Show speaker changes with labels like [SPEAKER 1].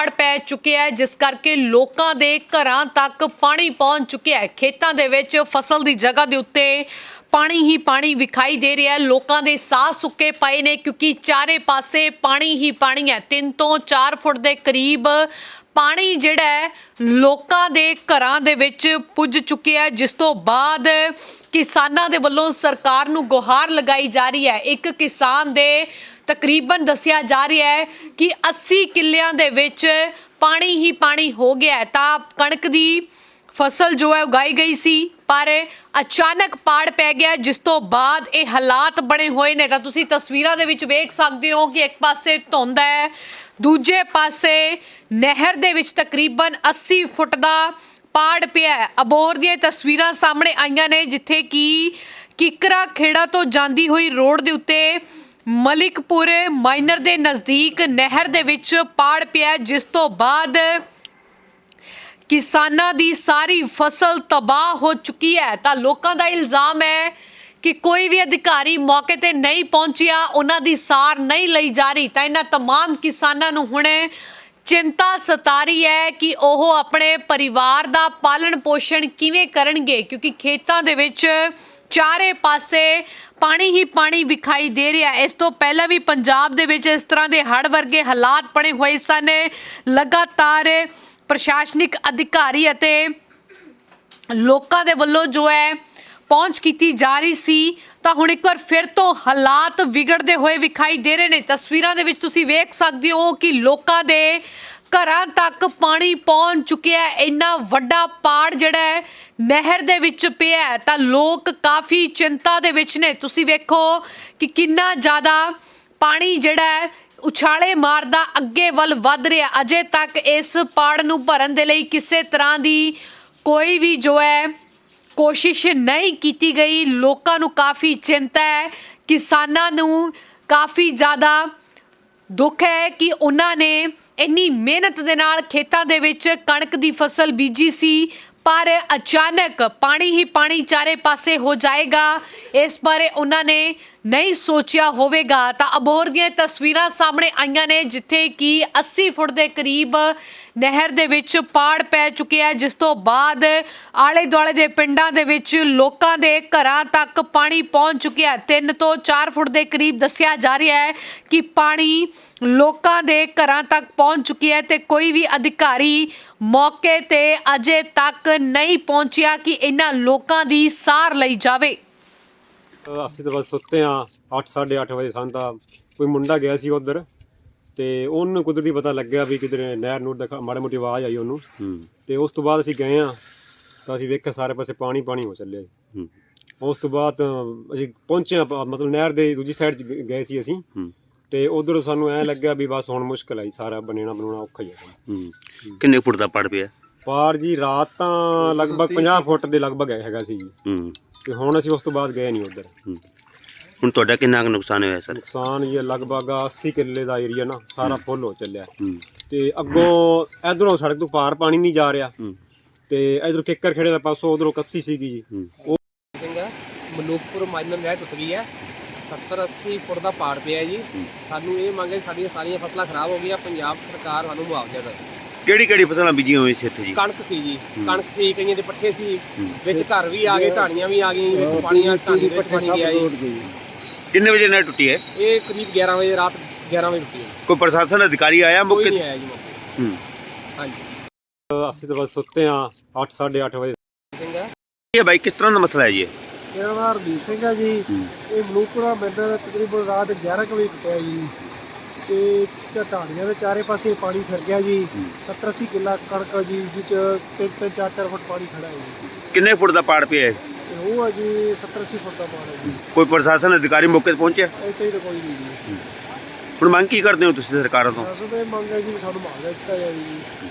[SPEAKER 1] ਹੜ੍ਹ ਪੈ ਚੁੱਕਿਆ ਹੈ ਜਿਸ ਕਰਕੇ ਲੋਕਾਂ ਦੇ ਘਰਾਂ ਤੱਕ ਪਾਣੀ ਪਹੁੰਚ ਚੁੱਕਿਆ ਹੈ। ਖੇਤਾਂ ਦੇ ਵਿੱਚ ਫਸਲ ਦੀ ਜਗ੍ਹਾ ਦੇ ਉੱਤੇ ਪਾਣੀ ਹੀ ਪਾਣੀ ਵਿਖਾਈ ਦੇ ਰਿਹਾ ਹੈ। ਲੋਕਾਂ ਦੇ ਸਾਹ ਸੁੱਕੇ ਪਏ ਨੇ, ਕਿਉਂਕਿ ਚਾਰੇ ਪਾਸੇ ਪਾਣੀ ਹੀ ਪਾਣੀ ਹੈ। 3 ਤੋਂ 4 ਫੁੱਟ ਦੇ ਕਰੀਬ ਪਾਣੀ ਜਿਹੜਾ ਹੈ, ਲੋਕਾਂ ਦੇ ਘਰਾਂ ਦੇ ਵਿੱਚ ਪੁੱਜ ਚੁੱਕਿਆ ਹੈ। ਜਿਸ ਤੋਂ ਬਾਅਦ ਕਿਸਾਨਾਂ ਦੇ ਵੱਲੋਂ ਸਰਕਾਰ ਨੂੰ ਗੁਹਾਰ ਲਗਾਈ ਜਾ ਰਹੀ ਹੈ। ਇੱਕ ਕਿਸਾਨ ਦੇ ਤਕਰੀਬਨ ਦੱਸਿਆ ਜਾ ਰਿਹਾ ਹੈ ਕਿ 80 ਕਿੱਲਿਆਂ ਦੇ ਵਿੱਚ ਪਾਣੀ ਹੀ ਪਾਣੀ ਹੋ ਗਿਆ ਤਾਂ ਕਣਕ ਦੀ ਫਸਲ ਜੋ ਹੈ ਉਗਾਈ ਗਈ ਸੀ, ਪਰ ਅਚਾਨਕ ਪਾੜ ਪੈ ਗਿਆ ਜਿਸ ਤੋਂ ਬਾਅਦ ਇਹ ਹਾਲਾਤ ਬਣੇ ਹੋਏ ਨੇ। ਤਾਂ ਤੁਸੀਂ ਤਸਵੀਰਾਂ ਦੇ ਵਿੱਚ ਵੇਖ ਸਕਦੇ ਹੋ ਕਿ ਇੱਕ ਪਾਸੇ ਧੁੰਦ ਹੈ, ਦੂਜੇ ਪਾਸੇ ਨਹਿਰ ਦੇ ਵਿੱਚ ਤਕਰੀਬਨ 80 ਫੁੱਟ ਦਾ ਪਾੜ ਪਿਆ ਅਬੋਰ ਦੀਆਂ ਤਸਵੀਰਾਂ ਸਾਹਮਣੇ ਆਈਆਂ ਨੇ, ਜਿੱਥੇ ਕਿ ਕਿਕਰਾ ਖੇੜਾ ਤੋਂ ਜਾਂਦੀ ਹੋਈ ਰੋਡ ਦੇ ਉੱਤੇ ਮਲਿਕਪੁਰ ਮਾਈਨਰ ਦੇ ਨਜ਼ਦੀਕ ਨਹਿਰ ਦੇ ਵਿੱਚ ਪਾੜ ਪਿਆ ਹੈ, ਜਿਸ ਤੋਂ ਬਾਅਦ ਕਿਸਾਨਾਂ ਦੀ ਸਾਰੀ ਫਸਲ ਤਬਾਹ ਹੋ ਚੁੱਕੀ ਹੈ ਤਾਂ ਲੋਕਾਂ ਦਾ ਇਲਜ਼ਾਮ ਹੈ ਕਿ ਕੋਈ ਵੀ ਅਧਿਕਾਰੀ ਮੌਕੇ ਤੇ ਨਹੀਂ ਪਹੁੰਚਿਆ ਉਹਨਾਂ ਦੀ ਸਾਰ ਨਹੀਂ ਲਈ ਜਾ ਰਹੀ ਤਾਂ ਇਹਨਾਂ तमाम ਕਿਸਾਨਾਂ ਨੂੰ ਹੁਣ ਚਿੰਤਾ ਸਤਾ ਰਹੀ ਹੈ ਕਿ ਉਹ ਆਪਣੇ ਪਰਿਵਾਰ ਦਾ ਪਾਲਣ ਪੋਸ਼ਣ ਕਿਵੇਂ ਕਰਨਗੇ ਕਿਉਂਕਿ ਖੇਤਾਂ ਦੇ ਵਿੱਚ ਚਾਰੇ ਪਾਸੇ ਪਾਣੀ ਹੀ ਪਾਣੀ ਵਿਖਾਈ ਦੇ ਰਿਹਾ ਇਸ ਤੋਂ ਪਹਿਲਾਂ ਵੀ ਪੰਜਾਬ ਦੇ ਵਿੱਚ ਇਸ ਤਰ੍ਹਾਂ ਦੇ ਹੜ੍ਹ ਵਰਗੇ ਹਾਲਾਤ ਬਣੇ ਹੋਏ ਸਨ। ਲਗਾਤਾਰ ਪ੍ਰਸ਼ਾਸਨਿਕ ਅਧਿਕਾਰੀ ਅਤੇ ਲੋਕਾਂ ਦੇ ਵੱਲੋਂ ਜੋ ਹੈ ਪਹੁੰਚ ਕੀਤੀ ਜਾ ਰਹੀ ਸੀ, ਤਾਂ ਹੁਣ ਇੱਕ ਵਾਰ ਫਿਰ ਤੋਂ ਹਾਲਾਤ ਵਿਗੜਦੇ ਹੋਏ ਵਿਖਾਈ ਦੇ ਰਹੇ ਨੇ। ਤਸਵੀਰਾਂ ਦੇ ਵਿੱਚ ਤੁਸੀਂ ਵੇਖ ਸਕਦੇ ਹੋ ਕਿ ਲੋਕਾਂ ਦੇ ਘਰਾਂ ਤੱਕ ਪਾਣੀ ਪਹੁੰਚ ਚੁੱਕਿਆ ਹੈ। ਇੰਨਾ ਵੱਡਾ ਪਾੜ ਜਿਹੜਾ ਹੈ ਨਹਿਰ ਦੇ ਵਿੱਚ ਪਿਆ ਹੈ, ਤਾਂ ਲੋਕ ਕਾਫੀ ਚਿੰਤਾ ਦੇ ਵਿੱਚ ਨੇ। ਤੁਸੀਂ ਵੇਖੋ ਕਿ ਕਿੰਨਾ ਜ਼ਿਆਦਾ ਪਾਣੀ ਜਿਹੜਾ ਹੈ, ਉਛਾਲੇ ਮਾਰਦਾ ਅੱਗੇ ਵੱਲ ਵੱਧ ਰਿਹਾ। ਅਜੇ ਤੱਕ ਇਸ ਪਾੜ ਨੂੰ ਭਰਨ ਦੇ ਲਈ ਕਿਸੇ ਤਰ੍ਹਾਂ ਦੀ ਕੋਈ ਵੀ ਜੋ ਹੈ, ਕੋਸ਼ਿਸ਼ ਨਹੀਂ ਕੀਤੀ ਗਈ। ਲੋਕਾਂ ਨੂੰ ਕਾਫੀ ਚਿੰਤਾ ਹੈ। ਕਿਸਾਨਾਂ ਨੂੰ ਕਾਫੀ ਜ਼ਿਆਦਾ ਦੁੱਖ ਹੈ ਕਿ ਉਹਨਾਂ ਨੇ ਇੰਨੀ ਮਿਹਨਤ ਦੇ ਨਾਲ ਖੇਤਾਂ ਦੇ ਵਿੱਚ ਕਣਕ ਦੀ ਫਸਲ ਬੀਜੀ ਸੀ। ਪਰ ਅਚਾਨਕ ਪਾਣੀ ਹੀ ਪਾਣੀ ਚਾਰੇ ਪਾਸੇ ਹੋ ਜਾਏਗਾ। ਇਸ ਬਾਰੇ ਉਹਨਾਂ ਨੇ ਨਹੀਂ ਸੋਚਿਆ ਹੋਵੇਗਾ। ਤਾਂ ਅਬੋਹਰ ਦੀਆਂ ਤਸਵੀਰਾਂ ਸਾਹਮਣੇ ਆਈਆਂ ਨੇ, ਜਿੱਥੇ ਕਿ 80 ਫੁੱਟ ਦੇ ਕਰੀਬ ਨਹਿਰ ਦੇ ਵਿੱਚ ਪਾੜ ਪੈ ਚੁੱਕਿਆ ਜਿਸ ਤੋਂ ਬਾਅਦ ਆਲੇ ਦੁਆਲੇ ਦੇ ਪਿੰਡਾਂ ਦੇ ਵਿੱਚ ਲੋਕਾਂ ਦੇ ਘਰਾਂ ਤੱਕ ਪਾਣੀ ਪਹੁੰਚ ਚੁੱਕਿਆ ਹੈ। 3 ਤੋਂ 4 ਫੁੱਟ ਦੇ ਕਰੀਬ ਦੱਸਿਆ ਜਾ ਰਿਹਾ ਹੈ ਕਿ ਪਾਣੀ ਲੋਕਾਂ ਦੇ ਘਰਾਂ ਤੱਕ ਪਹੁੰਚ ਚੁੱਕੀ ਹੈ ਤੇ ਕੋਈ ਵੀ ਅਧਿਕਾਰੀ ਮੌਕੇ ਤੇ ਅਜੇ ਤੱਕ ਨਹੀਂ ਪਹੁੰਚਿਆ ਕਿ ਇਹਨਾਂ ਲੋਕਾਂ ਦੀ ਸਾਰ ਲਈ ਜਾਵੇ।
[SPEAKER 2] ਅਸੀਂ ਤਾਂ ਬਸ ਸੁੱਤੇ ਆ 8 ਅੱਠ ਵਜੇ ਸਾਨੂੰ ਤਾਂ ਕੋਈ ਮੁੰਡਾ ਗਿਆ ਸੀ ਉਧਰ। ਤੇ ਉਹਨੂੰ ਕੁਦਰਤੀ ਪਤਾ ਲੱਗਿਆ ਵੀ ਕਿਧਰੇ ਨਹਿਰ ਨੂਰ ਦਾ ਮਾੜੀ ਮੋਟੀ ਆਵਾਜ਼ ਆਈ ਉਹਨੂੰ। ਤੇ ਉਸ ਤੋਂ ਬਾਅਦ ਅਸੀਂ ਗਏ ਆ ਤਾਂ ਅਸੀਂ ਵੇਖਿਆ ਸਾਰੇ ਪਾਸੇ ਪਾਣੀ ਪਾਣੀ ਹੋ ਚੱਲਿਆ ਉਸ ਤੋਂ ਬਾਅਦ ਅਸੀਂ ਪਹੁੰਚੇ ਹਾਂ, ਮਤਲਬ ਨਹਿਰ ਦੇ ਦੂਜੀ ਸਾਈਡ ਗਏ ਸੀ ਅਸੀਂ। ਤੇ ਉਧਰ ਸਾਨੂੰ ਐ ਲੱਗਿਆ ਵੀ ਬਸ ਹੁਣ ਮੁਸ਼ਕਲ ਆਈ ਸਾਰਾ ਬਣੇਣਾ ਬਣਾਉਣਾ ਔਖਾ ਹੀ ਹੈ।
[SPEAKER 3] ਕਿੰਨੇ ਫੁੱਟ ਦਾ ਪੜ ਪਿਆ?
[SPEAKER 2] ਪਾਰ ਜੀ ਰਾਤ ਤਾਂ ਲਗਭਗ 50 ਫੁੱਟ ਦੇ ਲਗਭਗ ਹੈਗਾ ਸੀ ਜੀ।
[SPEAKER 3] ਹੂੰ।
[SPEAKER 2] ਤੇ ਹੁਣ ਅਸੀਂ ਉਸ ਤੋਂ ਬਾਅਦ ਗਏ ਨਹੀਂ ਉਧਰ।
[SPEAKER 3] ਹੂੰ। ਹੁਣ ਤੁਹਾਡਾ ਕਿੰਨਾ ਕੁ ਨੁਕਸਾਨ ਹੋਇਆ ਸਰ?
[SPEAKER 2] ਨੁਕਸਾਨ ਇਹ ਲਗਭਗ 80 ਕਿੱਲੇ ਦਾ ਏਰੀਆ ਨਾ ਸਾਰਾ ਫੁੱਲ ਹੋ ਚੱਲਿਆ।
[SPEAKER 3] ਹੂੰ।
[SPEAKER 2] ਤੇ ਅੱਗੋਂ ਇਧਰੋਂ ਸੜਕ ਤੋਂ ਪਾਰ ਪਾਣੀ ਨਹੀਂ ਜਾ ਰਿਹਾ।
[SPEAKER 3] ਹੂੰ।
[SPEAKER 2] ਤੇ ਇਧਰੋਂ ਕਿੱਕਰ ਖੇੜੇ ਦਾ ਪਾਸੋਂ ਉਧਰੋਂ ਕੱਸੀ ਸੀਗੀ ਜੀ।
[SPEAKER 3] ਹੂੰ।
[SPEAKER 4] ਸਿੰਘ ਹੈ ਮਲੂਕਪੁਰ ਮਾਈਨਰ ਨਹਿਰ ਟੁੱਟ ਗਈ ਹੈ। 70 80 ਫੁੱਟ ਦਾ ਪਾੜ ਪਿਆ ਜੀ। ਸਾਨੂੰ ਇਹ ਮੰਗ ਹੈ ਸਾਡੀਆਂ ਸਾਰੀਆਂ ਫਸਲਾਂ ਖਰਾਬ ਹੋ ਗਈਆਂ। ਪੰਜਾਬ ਸਰਕਾਰ ਸਾਨੂੰ ਮੁਆਵਜ਼ਾ ਦੇ
[SPEAKER 3] ਕਿਹੜੀ ਕਿਹੜੀ ਫਸਲਾਂ ਬੀਜੀਆਂ ਹੋਈਆਂ ਸੀ ਇੱਥੇ ਜੀ?
[SPEAKER 4] ਕਣਕ ਸੀ ਜੀ। ਕਣਕ ਸੀ ਕਈਆਂ ਦੇ ਪੱਠੇ ਸੀ। ਵਿੱਚ ਘਰ ਵੀ ਆ ਗਏ ਢਾਣੀਆਂ ਵੀ ਆ ਗਈਆਂ ਜੀ, ਵਿੱਚ ਪਾਣੀ ਆ ਢਾਣੀ ਵਿੱਚ ਪਾਣੀ ਗਿਆ ਜੀ
[SPEAKER 3] ਕਿੰਨੇ ਵਜੇ ਨਾਲ ਟੁੱਟੀ ਹੈ?
[SPEAKER 4] ਇਹ ਕਰੀਬ 11 ਵਜੇ ਰਾਤ 11 ਵਜੇ ਟੁੱਟੀ ਹੈ।
[SPEAKER 3] ਕੋਈ ਪ੍ਰਸ਼ਾਸਨ ਅਧਿਕਾਰੀ ਆਇਆ
[SPEAKER 4] ਕੋਈ
[SPEAKER 3] ਮੌਕੇ
[SPEAKER 4] ਨਹੀਂ? ਆਇਆ ਜੀ ਮੌਕੇ
[SPEAKER 3] ਹੂੰ।
[SPEAKER 4] ਤੇ। ਹਾਂਜੀ।
[SPEAKER 2] ਅਸੀਂ ਤਾਂ ਬਸ ਸੁੱਤੇ ਆ 8 ਅੱਠ ਵਜੇ।
[SPEAKER 4] ਸਿੰਘ ਹੈ
[SPEAKER 3] ਇਹ ਬਾਈ ਕਿਸ ਤਰ੍ਹਾਂ ਦਾ ਮਸਲਾ ਹੈ ਜੀ ਇਹ?
[SPEAKER 5] ਮੇਰਾ ਨਾਮ ਸਿੰਘ ਹੈ ਜੀ। ਇਹ ਮਲੂਕਪੁਰਾ ਮੈਦਾਨ ਤਕਰੀਬਨ ਰਾਤ 11 ਕੁ ਵਜੇ ਟੁੱਟਿਆ ਜੀ। ਤੇ ਢਾਣੀਆਂ ਦੇ ਚਾਰੇ ਪਾਸੇ ਪਾਣੀ ਫਿਰ ਗਿਆ ਜੀ। 70 80 ਕਿੱਲਾ ਕਣਕ ਜੀ ਵਿੱਚ ਤਿੰਨ ਤਿੰਨ ਚਾਰ ਚਾਰ ਫੁੱਟ ਪਾਣੀ ਖੜਾ ਹੈ ਜੀ।
[SPEAKER 3] ਕਿੰਨੇ ਫੁੱਟ ਦਾ ਪਾੜ ਪਿਆ ਹੈ
[SPEAKER 5] ਉਹ ਹੈ ਜੀ 70 80 ਫੁੱਟ ਦਾ ਪਾਣੀ ਹੈ ਜੀ।
[SPEAKER 3] ਕੋਈ ਪ੍ਰਸ਼ਾਸਨ ਅਧਿਕਾਰੀ ਮੌਕੇ ਤੇ ਪਹੁੰਚਿਆ?
[SPEAKER 5] ਇੱਥੇ ਹੀ ਤਾਂ ਕੋਈ ਨਹੀਂ ਜੀ।
[SPEAKER 3] ਹੁਣ ਮੰਗ ਕੀ ਕਰਦੇ ਹੋ ਤੁਸੀਂ ਸਰਕਾਰਾਂ ਤੋਂ?
[SPEAKER 5] ਅਸਲ ਤੇ ਮੰਗ ਹੈ ਜੀ ਸਾਨੂੰ ਮੁਆਵਜ਼ਾ ਦਿੱਤਾ ਜਾਵੇ ਜੀ।